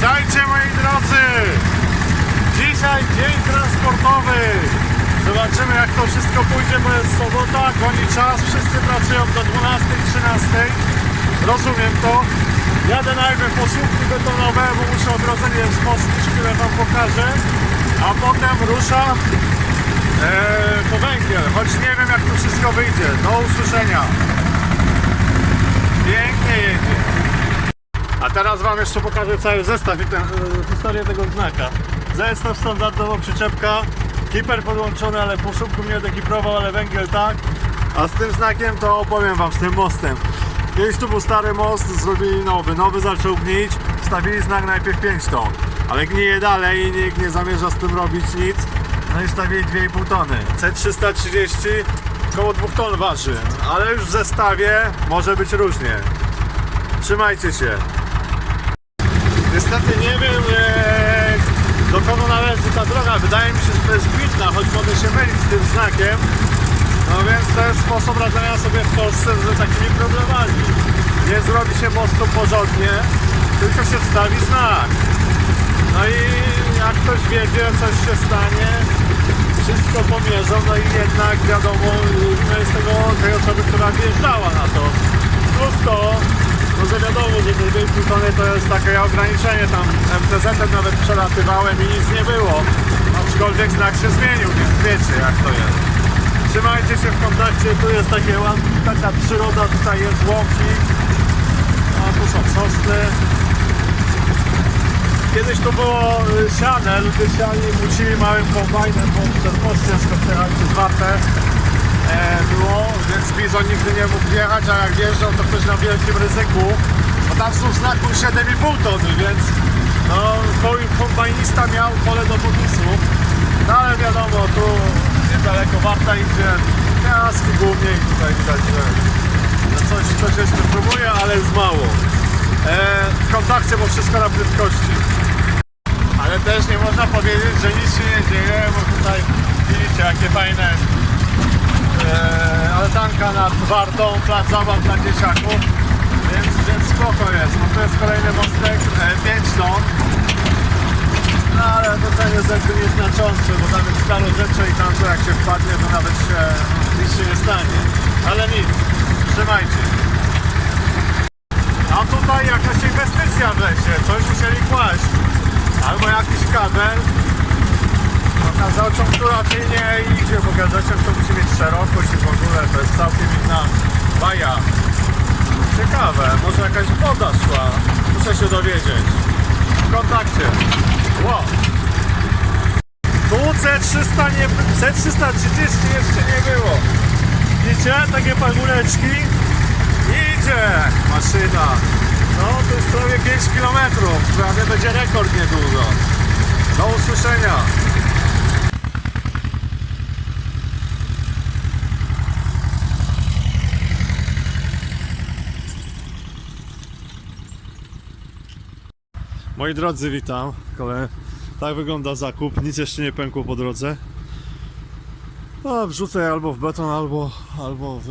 Witajcie moi drodzy! Dzisiaj dzień transportowy. Zobaczymy jak to wszystko pójdzie, bo jest sobota, goni czas, wszyscy pracują do 12, 13. Rozumiem to. Jadę najpierw po słupki betonowe, bo muszę ogrodzenie wzmocnić, które wam pokażę. A potem ruszam Eee, po węgiel, choć nie wiem jak to wszystko wyjdzie. Do usłyszenia. Pięknie jedzie. A teraz wam jeszcze pokażę cały zestaw i ten, e, historię tego znaka. Zestaw standardowo przyczepka, kiper podłączony, ale po szybku mnie dekiprował, ale węgiel tak. A z tym znakiem to opowiem wam, z tym mostem. Kiedyś tu był stary most, zrobili nowy. Nowy zaczął gnić, wstawili znak najpierw 5 ton. Ale gnije dalej i nikt nie zamierza z tym robić nic. No i stawili 2,5 tony. C330 około 2 ton waży, ale już w zestawie może być różnie. Trzymajcie się. Niestety nie wiem e, do kogo należy ta droga. Wydaje mi się, że to jest Kwitna, choć mogę się mylić z tym znakiem. No więc to jest sposób radzenia sobie w Polsce z takimi problemami. Nie zrobi się mostu porządnie, tylko się wstawi znak. No i jak ktoś wiedzie, coś się stanie, wszystko pomierzą, no i jednak wiadomo, no jest tego, tej osoby, która wjeżdżała na to. Plus to, wiadomo, że te 2,5 tony to jest takie ograniczenie, tam MTZ nawet przelatywałem i nic nie było. Aczkolwiek znak się zmienił, więc wiecie jak to jest. Trzymajcie się w kontakcie, tu jest takie ładne, taka przyroda, tutaj jest łąki, a tu są sosny. Kiedyś to było y, siane, ludzie siali mucili małym kombajnem, bo ten most ciężko przejechać przez wartę e, było, więc bizon nigdy nie mógł wjechać, a jak wjeżdżał to ktoś na wielkim ryzyku, tam są znaku 7,5 tony, więc no ko- kombajnista miał pole do popisu, no ale wiadomo, tu niedaleko warta idzie, piaski głównie i tutaj widać, że coś, coś jeszcze próbuje, ale jest mało. E, w kontakcie, bo wszystko na prędkości. Ale też nie można powiedzieć, że nic się nie dzieje, bo tutaj widzicie jakie fajne e, altanka nad Wartą, plac zabaw dla dzieciaków, więc, więc spoko jest. No to jest kolejny mostek, e, 5 ton. No ale to ten jest jakby nieznaczący, bo tam jest stare rzeczy i tam to jak się wpadnie, to nawet się, nic się nie stanie. Ale nic, trzymajcie. A tutaj jakaś inwestycja w lesie, coś musieli kłaść. Albo jakiś kabel. No ta zaczął tu raczej nie idzie, bo gazeciak to musi mieć szerokość i w ogóle to jest całkiem inna baja. Ciekawe, może jakaś woda szła. Muszę się dowiedzieć. W kontakcie. Wow. Tu C300 nie, C330 jeszcze nie było. Widzicie? Takie pagóreczki. Idzie maszyna. No to jest prawie 5 km. Prawie będzie rekord niedługo. Do usłyszenia. Moi drodzy, witam. Kole- Tak wygląda zakup. Nic jeszcze nie pękło po drodze. No, wrzucę albo w beton, albo, albo w,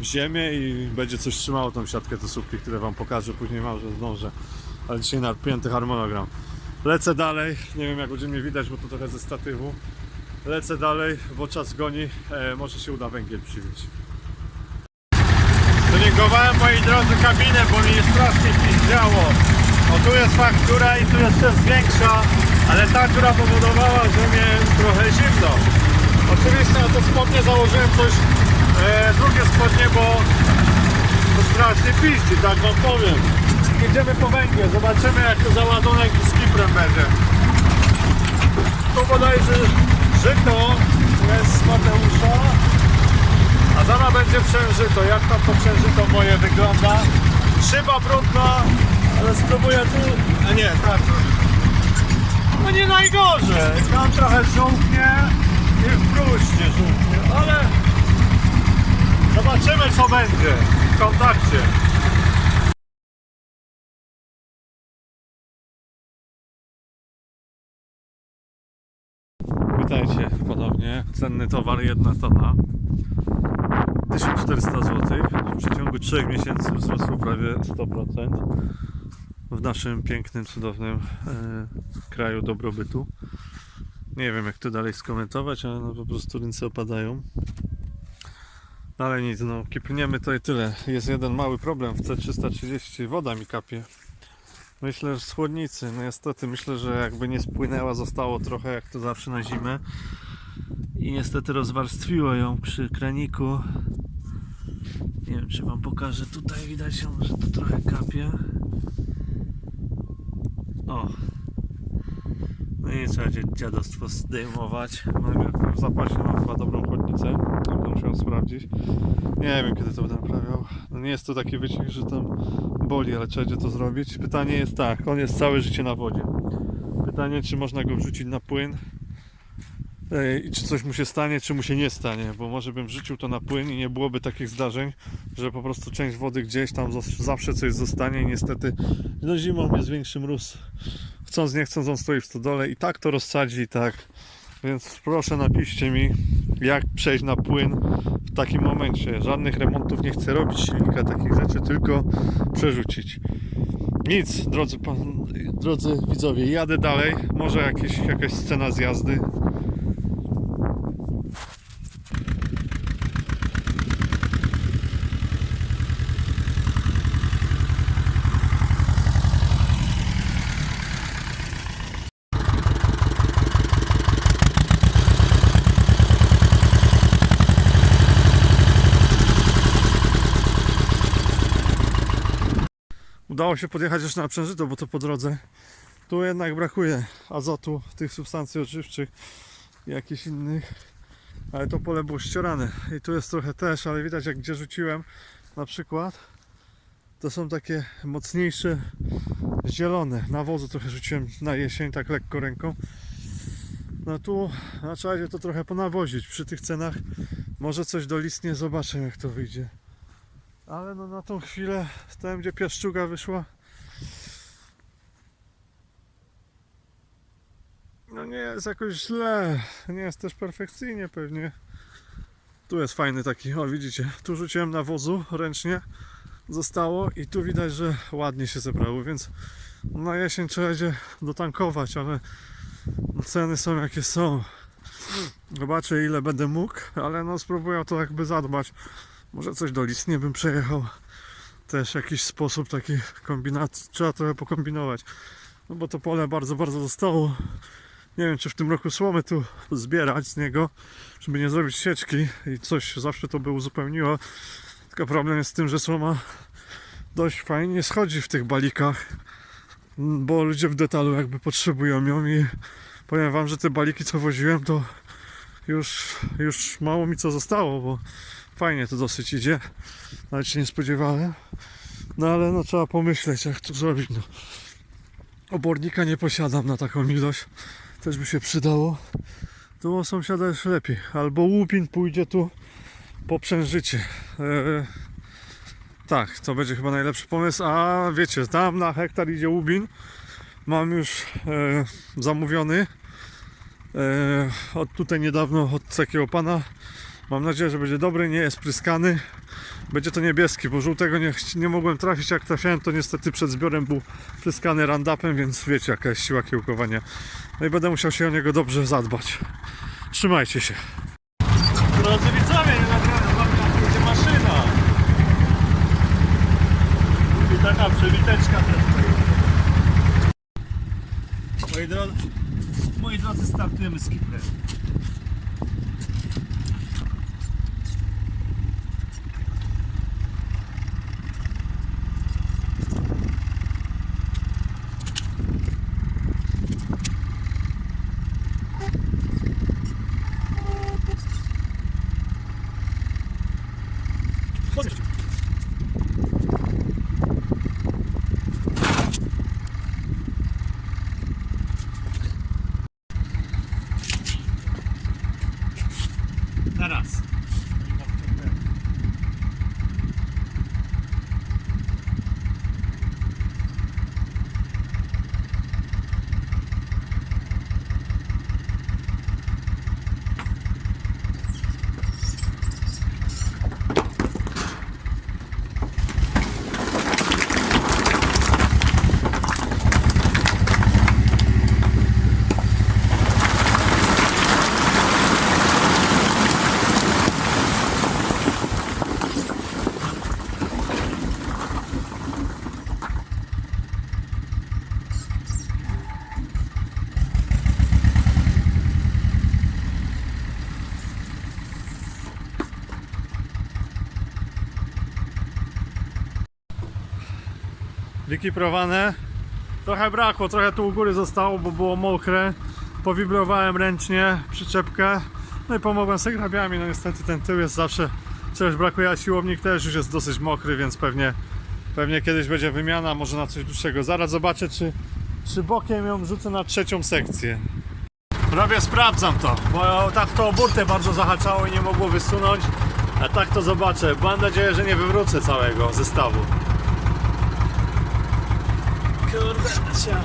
w ziemię i będzie coś trzymało tą siatkę do słupki, które wam pokażę później może zdążę. Ale dzisiaj napięty harmonogram. Lecę dalej, nie wiem jak będzie mnie widać, bo to trochę ze statywu. Lecę dalej, bo czas goni, e, może się uda węgiel przywieźć. Tuningowałem moi drodzy kabinę, bo mi strasznie piździało. O tu jest faktura i tu jest większa, ale ta, która powodowała, że mnie trochę zimno. Oczywiście na to spodnie założyłem coś, e, drugie spodnie, bo to strasznie piździ, tak wam powiem. Idziemy po węgiel, zobaczymy jak to załadunek z kiprem będzie. Tu bodajże żyto jest Mateusza, a zaraz będzie przężyto. Jak tam to przężyto moje wygląda? Szyba brudna, ale spróbuję tu... A nie, tak. No nie najgorzej. Tam trochę żółknie i w bruście żółknie, ale... Zobaczymy co będzie w kontakcie. Witajcie ponownie. Cenny towar, jedna tona. 1400 zł. W przeciągu 3 miesięcy wzrosło prawie 100%. W naszym pięknym, cudownym e, kraju dobrobytu. Nie wiem jak to dalej skomentować, ale no po prostu ręce opadają. No ale nic, no kipniemy to i tyle. Jest jeden mały problem w C330, woda mi kapie. Myślę, że z chłodnicy. No niestety myślę, że jakby nie spłynęła, zostało trochę jak to zawsze na zimę. I niestety rozwarstwiło ją przy kraniku. Nie wiem, czy wam pokażę. Tutaj widać, że to trochę kapie. O. No i trzeba dziadostwo zdejmować. No i w zapasie mam chyba dobrą chłodnicę. Będę musiał sprawdzić. Nie wiem, kiedy to będę naprawiał. No nie jest to taki wyciek, że tam boli, ale trzeba będzie to zrobić. Pytanie jest tak, on jest całe życie na wodzie. Pytanie, czy można go wrzucić na płyn i czy coś mu się stanie, czy mu się nie stanie, bo może bym wrzucił to na płyn i nie byłoby takich zdarzeń, że po prostu część wody gdzieś tam zawsze coś zostanie i niestety no zimą jest większy mróz. Chcąc nie chcąc on stoi w stodole i tak to rozsadzi i tak. Więc proszę napiszcie mi jak przejść na płyn w takim momencie. Żadnych remontów nie chcę robić silnika, takich rzeczy, tylko przerzucić. Nic, drodzy, pan, drodzy widzowie, jadę dalej. Może jakieś, jakaś scena z jazdy. Udało się podjechać już na przężyto, bo to po drodze. Tu jednak brakuje azotu, tych substancji odżywczych i jakichś innych. Ale to pole było ściorane. I tu jest trochę też, ale widać jak gdzie rzuciłem na przykład. To są takie mocniejsze zielone. Nawozu trochę rzuciłem na jesień, tak lekko ręką. No tu na będzie to trochę ponawozić. Przy tych cenach może coś dolistnie zobaczę jak to wyjdzie. Ale no na tą chwilę, tam gdzie piaszczuga wyszła, no nie jest jakoś źle, nie jest też perfekcyjnie pewnie. Tu jest fajny taki, o widzicie, tu rzuciłem nawozu ręcznie, zostało i tu widać, że ładnie się zebrało, więc na jesień trzeba będzie dotankować, ale ceny są jakie są. Zobaczę ile będę mógł, ale no spróbuję to jakby zadbać. Może coś do listnie bym przejechał. Też jakiś sposób taki kombinacji. Trzeba trochę pokombinować. No bo to pole bardzo, bardzo zostało. Nie wiem, czy w tym roku słomy tu zbierać z niego, żeby nie zrobić sieczki i coś zawsze to by uzupełniło. Tylko problem jest z tym, że słoma dość fajnie schodzi w tych balikach, bo ludzie w detalu jakby potrzebują ją i powiem wam, że te baliki co woziłem to już, już mało mi co zostało, bo fajnie to dosyć idzie. Nawet się nie spodziewałem. No ale no trzeba pomyśleć jak to zrobić. No. Obornika nie posiadam na taką ilość. Też by się przydało. Tu u sąsiada już lepiej. Albo łupin pójdzie tu po przężycie. Eee, tak, to będzie chyba najlepszy pomysł. A wiecie, tam na hektar idzie łubin. Mam już e, zamówiony. E, od tutaj niedawno od takiego pana Mam nadzieję, że będzie dobry, nie jest pryskany. Będzie to niebieski, bo żółtego nie, nie mogłem trafić. Jak trafiałem, to niestety przed zbiorem był pryskany randapem, więc wiecie, jaka jest siła kiełkowania. No i będę musiał się o niego dobrze zadbać. Trzymajcie się. Drodzy widzowie, jak jedzie maszyna. I taka przewiteczka też Moi drodzy, moi drodzy startujemy z kiprem. Wykiprowane. Trochę brakło, trochę tu u góry zostało, bo było mokre. Powibrowałem ręcznie przyczepkę. No i pomogłem sobie grabiami. No niestety ten tył jest zawsze czegoś brakuje, a siłownik też już jest dosyć mokry, więc pewnie, pewnie kiedyś będzie wymiana, może na coś dłuższego. Zaraz zobaczę, czy, czy bokiem ją rzucę na trzecią sekcję. Prawie sprawdzam to, bo tak to o burtę bardzo zahaczało i nie mogło wysunąć. A tak to zobaczę. Mam nadzieję, że nie wywrócę całego zestawu. Kurde, cia.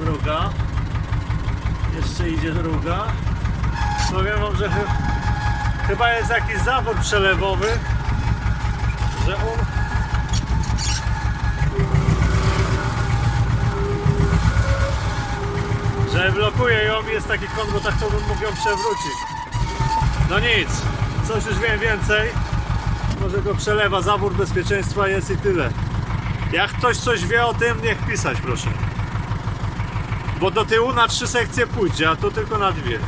Druga. Jeszcze idzie druga. Powiem wam, że chy- chyba jest jakiś zawód przelewowy, że on że blokuje ją jest taki kąt, bo tak to bym mógł ją przewrócić. No nic, coś już wiem więcej. Może go przelewa, zawór bezpieczeństwa jest i tyle. Jak ktoś coś wie o tym, niech pisać proszę. Bo do tyłu na trzy sekcje pójdzie, a tu tylko na dwie.